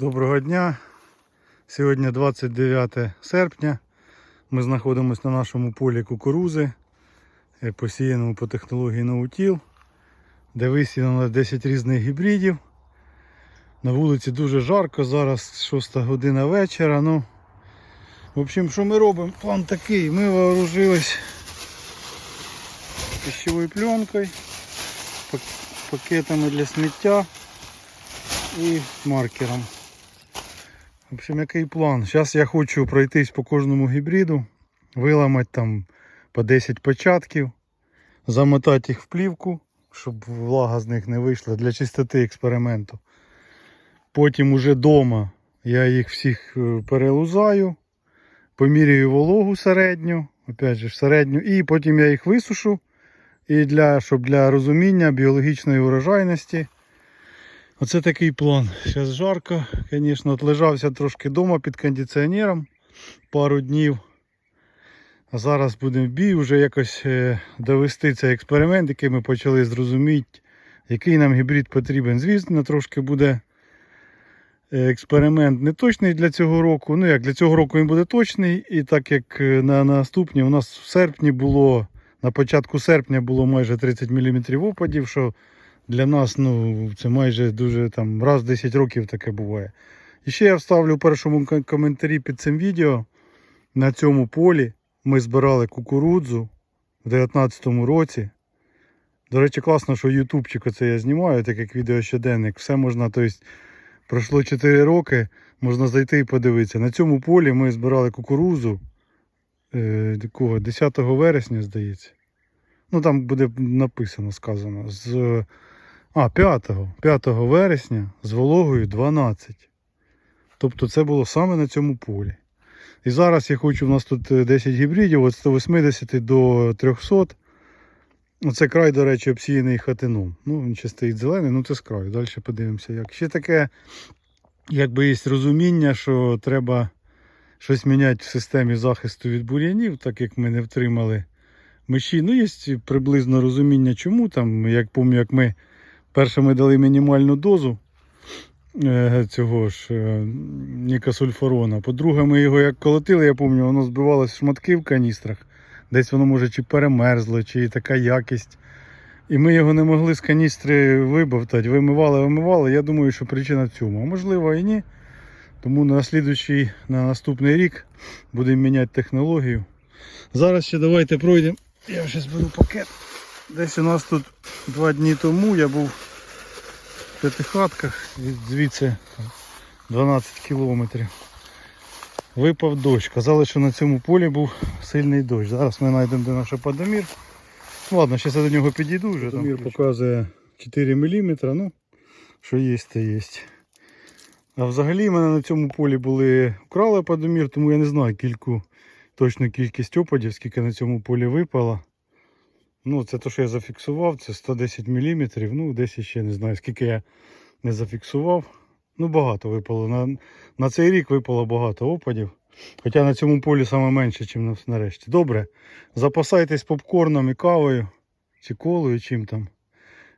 Доброго дня. Сьогодні 29 серпня. Ми знаходимося на нашому полі кукурузи, е, посіяному по технології наутіл, де висіяно 10 різних гібридів. На вулиці дуже жарко, зараз 6 година вечора. Ну, в общем, що ми робимо? План такий. Ми вооружились пищевою пленкою, пакетами для сміття і маркером. В общем, який план? Зараз я хочу пройтись по кожному гібриду, виламати там по 10 початків, замотати їх в плівку, щоб влага з них не вийшла для чистоти експерименту. Потім уже вдома я їх всіх е, перелузаю, поміряю вологу середню, опять же середню, і потім я їх висушу. І для, щоб для розуміння біологічної урожайності Оце такий план. Зараз жарко, звісно, отлежався трошки вдома під кондиціонером пару днів. А зараз будемо в бій вже якось е, довести цей експеримент, який ми почали зрозуміти, який нам гібрид потрібен. Звісно, трошки буде е, експеримент не точний для цього року. Ну як для цього року він буде точний. І так як е, на наступні у нас в серпні було, на початку серпня було майже 30 мм опадів, що для нас ну, це майже дуже там раз в 10 років таке буває. І ще я вставлю в першому коментарі під цим відео. На цьому полі ми збирали кукурудзу в 2019 році. До речі, класно, що ютубчик оце я знімаю, так як відео щоденник. Все можна, тобто пройшло 4 роки, можна зайти і подивитися. На цьому полі ми збирали кукурудзу е, якого, 10 вересня, здається. Ну там буде написано, сказано. З а, 5, 5 вересня з вологою 12. Тобто це було саме на цьому полі. І зараз я хочу, у нас тут е, 10 гібридів, від 180 до 300. Оце край, до речі, обсіяний хатином. Ну, він ще стоїть зелений, ну це з краю. Далі подивимося, як. Ще таке, якби є розуміння, що треба щось міняти в системі захисту від бур'янів, так як ми не втримали миші. Ну, є приблизно розуміння, чому там. Як пам'ятаю, як ми перше ми дали мінімальну дозу е, цього ж е, нікосульфорона. По-друге, ми його як колотили, я пам'ятаю, воно збивалось в шматки в каністрах. Десь воно може чи перемерзло, чи така якість. І ми його не могли з каністри вибавтати. Вимивали, вимивали. Я думаю, що причина в цьому. Можливо і ні. Тому на на наступний рік будемо міняти технологію. Зараз ще давайте пройдемо. Я зараз беру пакет. Десь у нас тут два дні тому я був в п'ятихатках, від звідси 12 кілометрів. Випав дощ. Казали, що на цьому полі був сильний дощ. Зараз ми знайдемо де наш подомір. Ну, ладно, зараз я до нього підійду вже. Подомір показує 4 мм, ну, що є, то є. А взагалі в мене на цьому полі були вкрали подомір, тому я не знаю кільку, точну кількість опадів, скільки на цьому полі випало. Ну, це те, що я зафіксував, це 110 мм. Ну, десь ще не знаю, скільки я не зафіксував. Ну, багато випало. На, на цей рік випало багато опадів. Хоча на цьому полі саме менше, ніж нарешті. Добре. Запасайтесь попкорном і кавою, чи колою, чим там.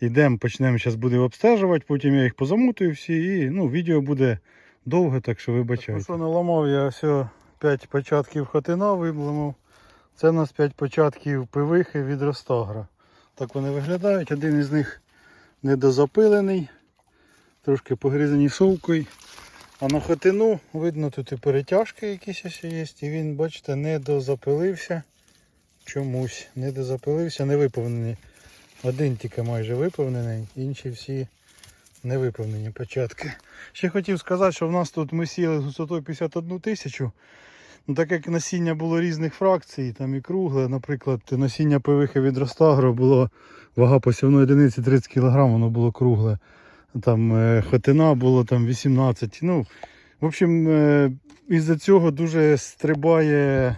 Йдемо, почнемо, зараз будемо обстежувати, потім я їх позамутую всі і ну, відео буде довге, так що вибачайте. Так, що наламав я все 5 початків хатина вибламав. Це у нас 5 початків пивихи від Ростагра. Так вони виглядають. Один із них недозапилений, трошки погризані совкою. А на хатину видно тут і перетяжки якісь ось є. І він, бачите, недозапилився. Чомусь недозапилився, не виповнений. Один тільки майже виповнений, інші всі не виповнені початки. Ще хотів сказати, що в нас тут ми сіяли з висотою 51 тисячу. Ну, так як насіння було різних фракцій, там і кругле, наприклад, насіння пивихи від Ростагро було вага посівної одиниці 30 кг, воно було кругле. Там е, хотина було там 18. Ну, в общем, е, із-за цього дуже стрибає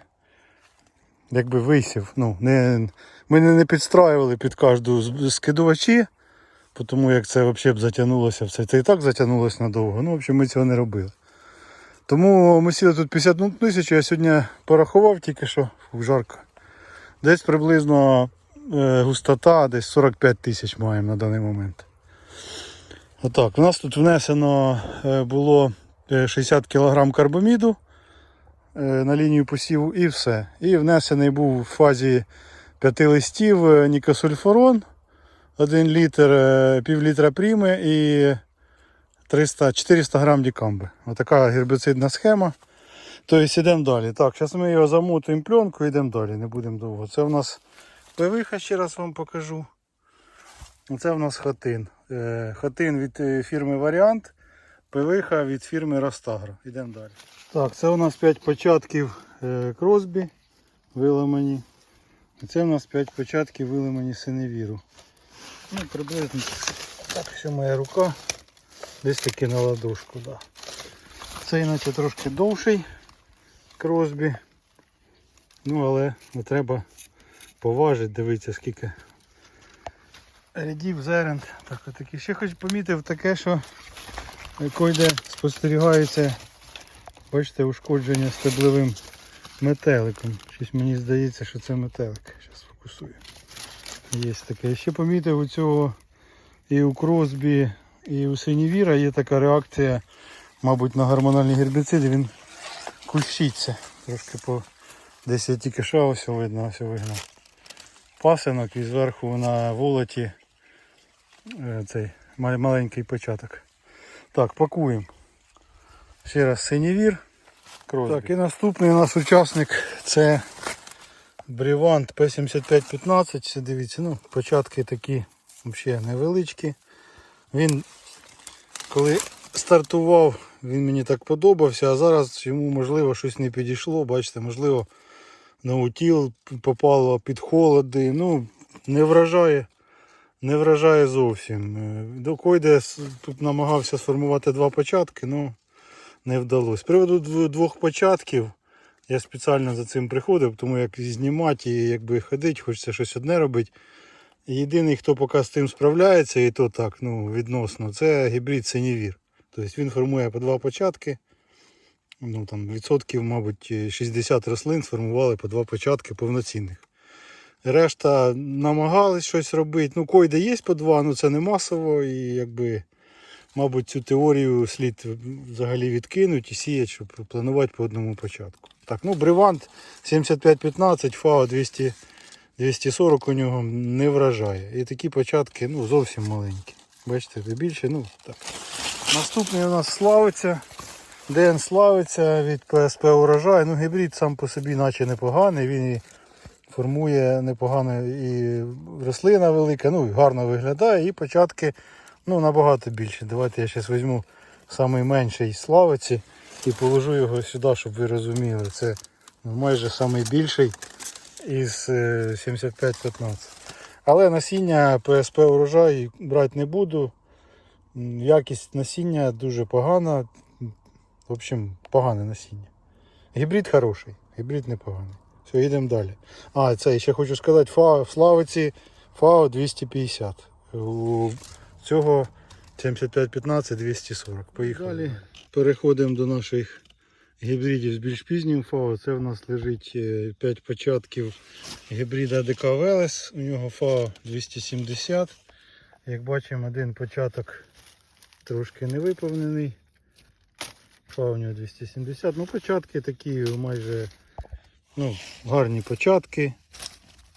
якби висів. Ну, не, ми не, підстраювали під кожну скидувачі, тому як це взагалі б затягнулося все. Це і так затягнулося надовго. Ну, в общем, ми цього не робили. Тому ми сіли тут 51 тисячу, я сьогодні порахував тільки що, Фу, жарко. Десь приблизно е, густота, десь 45 тисяч маємо на даний момент. Отак, у нас тут внесено е, було е, 60 кг карбоміду на лінію посіву і все. І внесений був в фазі 5 листів е, нікосульфорон, 1 літр, пів літра пріми і 300, 400 грам дікамби. Отака гербіцидна схема. Тобто йдемо далі. Так, зараз ми його замотуємо пленку і йдемо далі, не будемо довго. Це в нас пивиха, ще раз вам покажу. Це в нас хатин. Е, Хатин від е, фірми Варіант, пивиха від фірми Ростагро. Йдемо далі. Так, це у нас 5 початків е, кросбі виламані. І це у нас 5 початків виламані синевіру. Ну, приблизно так, що моя рука. Десь таки на ладошку, да. Цей наче трошки довший кросбі. Ну, але не треба поважити, дивіться скільки рядів зерен. Так, отакі. Ще хоч помітив таке, що койде спостерігається, бачите, ушкодження стеблевим метеликом. Щось мені здається, що це метелик. Зараз фокусую. Є таке. Ще помітив у цього і у кросбі, і у синівіра є така реакція, мабуть, на гормональні гербіциди, він кущиться. Трошки по десь я тільки що ось видно, ось вигнав. Пасинок і зверху на волоті е, цей маленький початок. Так, пакуємо. Ще раз синівір. Так, і наступний у нас учасник це Брівант P7515. Дивіться, ну, початки такі взагалі невеличкі. Він коли стартував, він мені так подобався, а зараз йому можливо щось не підійшло. Бачите, можливо, на утіл попало під холоди. Ну, не вражає. Не вражає зовсім. Е, До Койде тут намагався сформувати два початки, але не вдалося. З приводу двох початків я спеціально за цим приходив, тому як знімати і якби ходити, хочеться щось одне робити. Єдиний, хто поки з тим справляється, і то так, ну, відносно, це гібрид синівір. Тобто він формує по два початки. Ну, там, відсотків, мабуть, 60 рослин сформували по два початки повноцінних. Решта намагались щось робити. Ну, койде є по два, ну це не масово. І якби, мабуть, цю теорію слід взагалі відкинути і сіяти, щоб планувати по одному початку. Так, ну Бривант 7515, ФАО 200, 240 у нього не вражає. І такі початки ну, зовсім маленькі. Бачите, де більше, ну так. Наступний у нас славиться. ДН славиться від ПСП урожай. Ну, гібрид сам по собі наче непоганий. Він і формує непогано і рослина велика, ну і гарно виглядає, і початки ну, набагато більше. Давайте я зараз візьму найменший славиці і положу його сюди, щоб ви розуміли. Це майже найбільший із е, 75-15. Але насіння ПСП урожай брати не буду. Якість насіння дуже погана. В общем, погане насіння. Гібрид хороший, гібрид непоганий. Все, їдемо далі. А, це ще хочу сказати, ФАО, в Славиці ФАО 250. У цього 7515 240. Поїхали. Далі переходимо до наших гібридів з більш пізнім ФАО. Це в нас лежить 5 початків гібрида ДК Велес. У нього ФАО 270. Як бачимо, один початок трошки не виповнений. ФАО у нього 270. Ну, початки такі майже ну, гарні початки.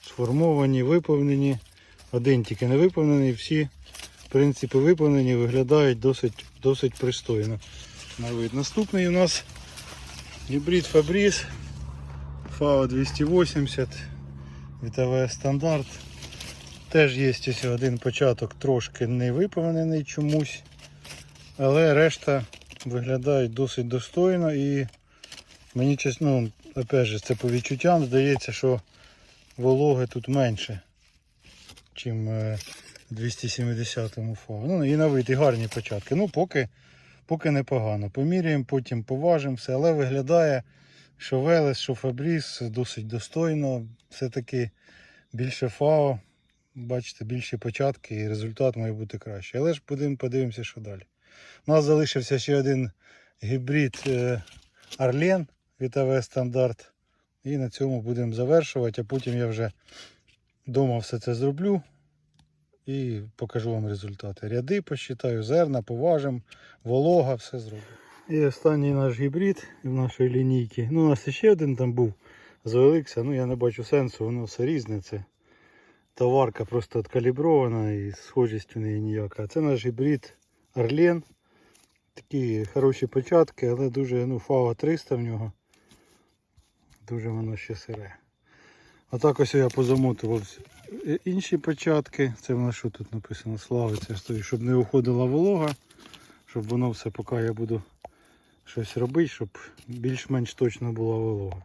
Сформовані, виповнені. Один тільки не виповнений, всі в принципі виповнені, виглядають досить, досить пристойно. На. Наступний у нас гібрид Фабріс ФАО 280 ВТВ стандарт. Теж є ось один початок трошки не виповнений чомусь, але решта виглядають досить достойно і мені ну, опять же, це по відчуттям здається, що вологи тут менше, чим е, 270-му ФАО. Ну і на вид, і гарні початки. Ну, поки, поки непогано. Поміряємо, потім поважимо все, але виглядає, що Велес, що Фабріс досить достойно. Все-таки більше ФАО, бачите, більші початки і результат має бути кращий. Але ж будемо подивимося, що далі. У нас залишився ще один гібрид е, Арлен від АВ стандарт. І на цьому будемо завершувати, а потім я вже вдома все це зроблю і покажу вам результати. Ряди посчитаю, зерна, поважим, волога, все зроблю. І останній наш гібрид в нашій лінійці. Ну, у нас ще один там був з ну я не бачу сенсу, воно все різне. Це товарка просто откалібрована і схожість у неї ніяка. Це наш гібрид Орлен. Такі хороші початки, але дуже ну, фава 300 в нього. Дуже воно ще сире. Отак ось я позамотував е, інші початки. Це в нас що тут написано? Славиться, щоб не уходила волога, щоб воно все, поки я буду щось робити, щоб більш-менш точно була волога.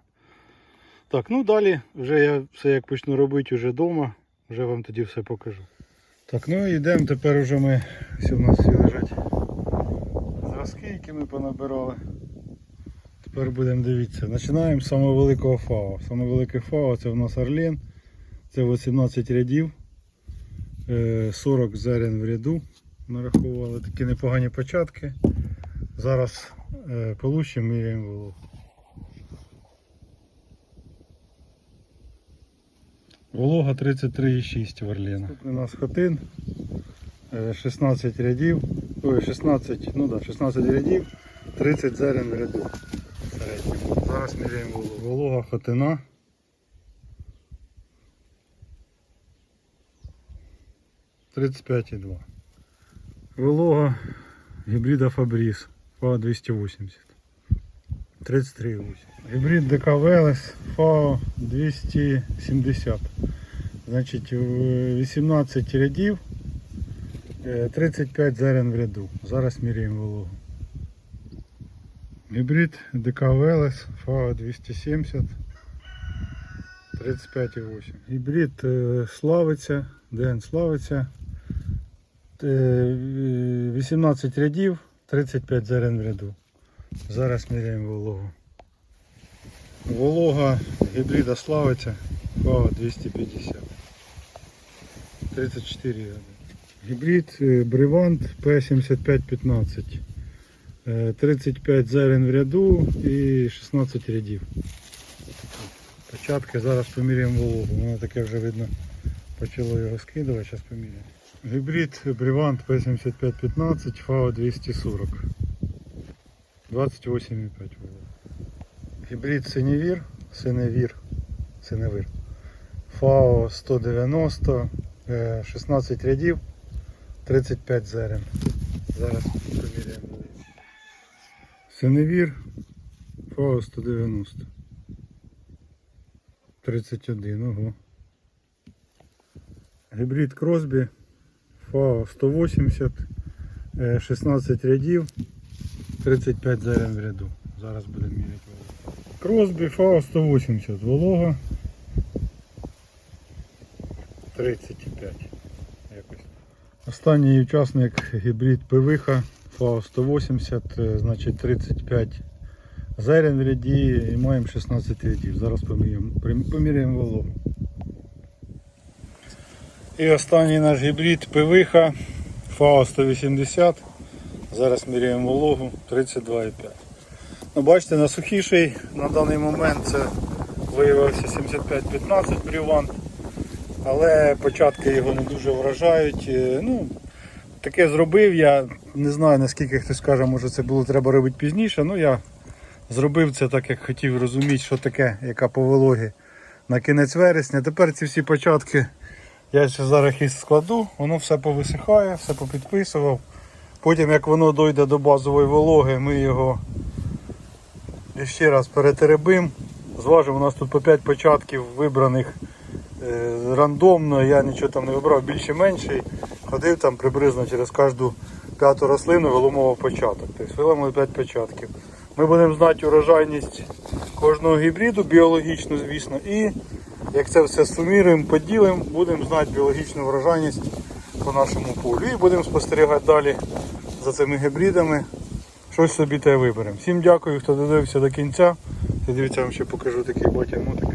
Так, ну далі вже я все як почну робити вже вдома, вже вам тоді все покажу. Так, ну і йдемо тепер уже ми, ось у нас всі лежать зразки, які ми понабирали. Тепер будемо дивитися. Починаємо з самого великого фау. Саме велике фау це у нас Орлен. Це 18 рядів, е, 40 зерен в ряду. Нарахували такі непогані початки. Зараз е, получимо міряємо вологу. Волога 33,6 верлена. Тут у нас хатин е, 16 рядів, ой, 16, ну да, 16 рядів, 30 зерен в ряду. Зараз міряємо волога. Волога хатина. 35,2. Волога гібрида Фабріс ФА 280. 33,8. Гібрид ДК Велес ФАО 270. Значить 18 рядів, е, 35 зерен в ряду. Зараз міряємо вологу. Гібрид ДК Велес ФА 270. 35,8. Гібрид е, Славиця, ДН Славиця. Е, 18 рядів, 35 зерен в ряду. Зараз міряємо вологу. Волога гібрида славиться ФАО 250. 34 ряди. Гібрид е, Бревант P7515. Е, 35 зерен в ряду і 16 рядів. Початки зараз поміряємо вологу. Воно таке вже видно почало його скидувати, зараз поміряємо. Гібрид Бревант P7515 ФАО 240. 28,5 волога. Гібрид Синевір, Синевір, Синевир. ФАО 190, е, 16 рядів, 35 зерен. Зараз поміряємо. Синевір, ФАО 190. 31, ого. Гібрид Кросбі, ФАО 180, е, 16 рядів, 35 зерен в ряду. Зараз будемо міряти вологу. Кросбі ФАО 180, волога 35. Якось. Останній учасник гібрид ПВХ ФАО 180, е, значить 35 зерен в ряді і маємо 16 рядів. Зараз поміряємо, поміряємо вологу. І останній наш гібрид ПВХ ФАО 180. Зараз міряємо вологу 32,5. Ну, бачите, на сухіший на даний момент це виявився 75-15 брівант. Але початки його не дуже вражають. Е, Ну, таке зробив я. Не знаю наскільки хтось каже, може це було треба робити пізніше. Ну я зробив це так, як хотів розуміти, що таке, яка по вологі на кінець вересня. Тепер ці всі початки я зараз їх складу, воно все повисихає, все попідписував. Потім як воно дойде до базової вологи, ми його ще раз перетеребимо. Зважимо, у нас тут по 5 початків вибраних е, рандомно, я нічого там не вибрав, більше-менший. Ходив там приблизно через кожну п'яту рослину виломував початок. Тобто виломили 5 початків. Ми будемо знати урожайність кожного гібриду, біологічну, звісно, і як це все суміруємо, поділимо, будемо знати біологічну врожайність по нашому полю. І будемо спостерігати далі за цими гібридами. Щось собі те виберемо. Всім дякую, хто додивився до кінця. І дивіться, вам ще покажу такий батя-мотик.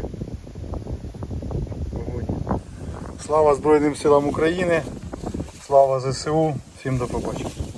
Слава Збройним силам України, слава ЗСУ, всім до побачення.